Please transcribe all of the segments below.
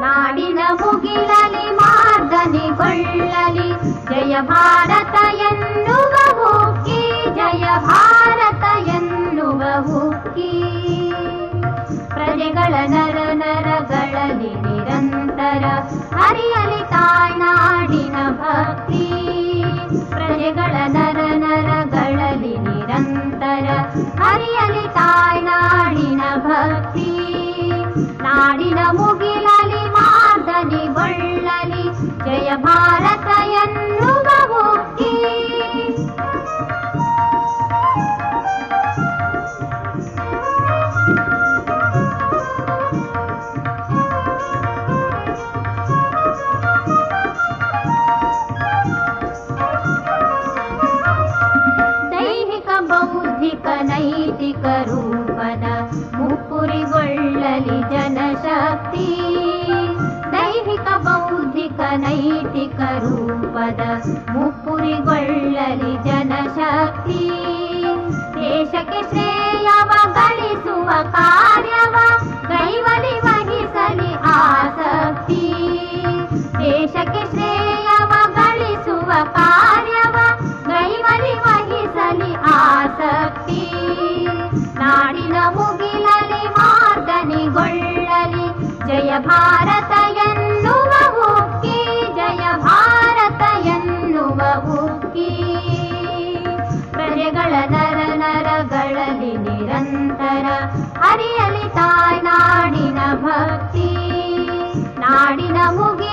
ನಾಡಿನ ಮುಗಿಲಲಿ ಮಾರ್ದನಿಗೊಳ್ಳಲಿ ಜಯ ಭಾರತ ಎನ್ನುವ ಹುಕ್ಕಿ, ಜಯ ಭಾರತ ಎನ್ನುವ ಹುಕ್ಕಿ. ಪ್ರಜೆಗಳ ನರ ನರಗಳಲ್ಲಿ ನಿರಂತರ, ಹರಿಯಲಿ ತಾಯ್ನಾಡಿನ ಭಕ್ತಿ. ಪ್ರಜೆಗಳ ಬೌದ್ಧಿಕ ನೈತಿಕ ರೂಪದ ಮುಪ್ಪುರಿಗೊಳ್ಳಲಿ ಜನಶಕ್ತಿ ದೈಹಿಕ ಬೌದ್ಧಿಕ ನೈತಿಕ ರೂಪದ ಮುಪ್ಪುರಿಗೊಳ್ಳಲಿ ಜನಶಕ್ತಿ ದೇಶಕ್ಕೆ ಶ್ರೇಯವ ಗಳಿಸುವ ಜಯ ಭಾರತ ಎನ್ನುವ ಹುಕ್ಕಿ ಜಯ ಭಾರತ ಎನ್ನುವ ಹುಕ್ಕಿ ಪ್ರಜೆಗಳ ನರ ನರಗಳಲ್ಲಿ ನಿರಂತರ, ಹರಿಯಲಿ ತಾಯ್ನಾಡಿನ ಭಕ್ತಿ. ನಾಡಿನ ಮುಗಿಲಲಿ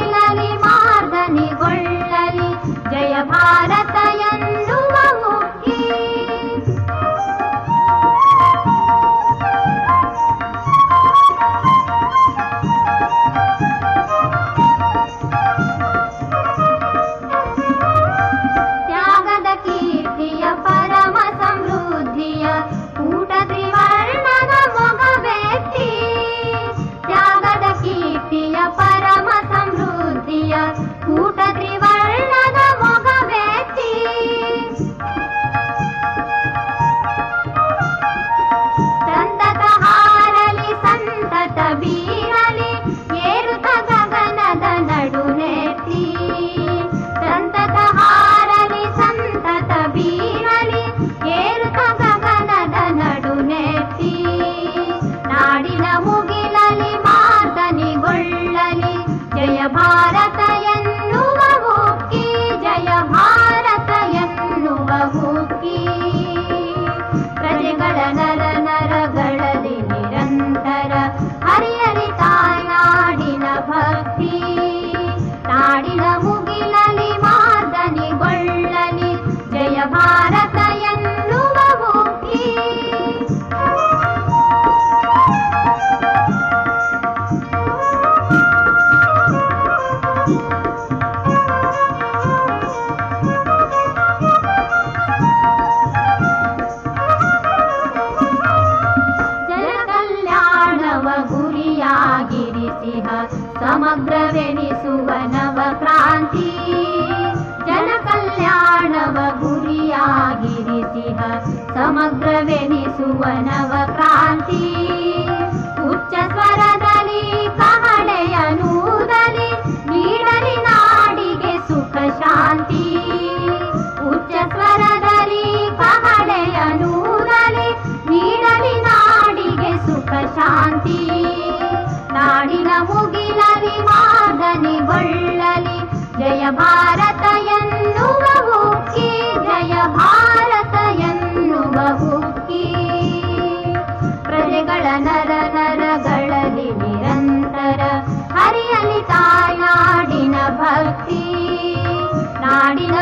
ಸಮಗ್ರವೆನಿಸುವ ನವ ಕ್ರಾಂತಿ ಜನ ಕಲ್ಯಾಣವ ಗುರಿಯಾಗಿರಿಸಿಹ. ಸಮಗ್ರವೆನಿಸುವ ನವ ಕ್ರಾಂತಿ, ಉಚ್ಚ ಸ್ವರದಲ್ಲಿ ಕಹಳೆಯ ನೂದಲಿ, ನೀಡಲಿ ನಾಡಿಗೆ ಸುಖ ಶಾಂತಿ. ಉಚ್ಚ ಸ್ವರದಲ್ಲಿ ಕಹಳೆಯ ನೂದಲಿ, ನೀಡಲಿ ನಾಡಿಗೆ ಸುಖ ಶಾಂತಿ. ಭಾರತ ಎನ್ನುವ ಜಯ ಭಾರತ ಎನ್ನುವ ಹೂಕಿ ಪ್ರಜೆಗಳ ನರ ನರಗಳಲ್ಲಿ ನಿರಂತರ ಹರಿಯಲಿ ಭಕ್ತಿ. ನಾಡಿನ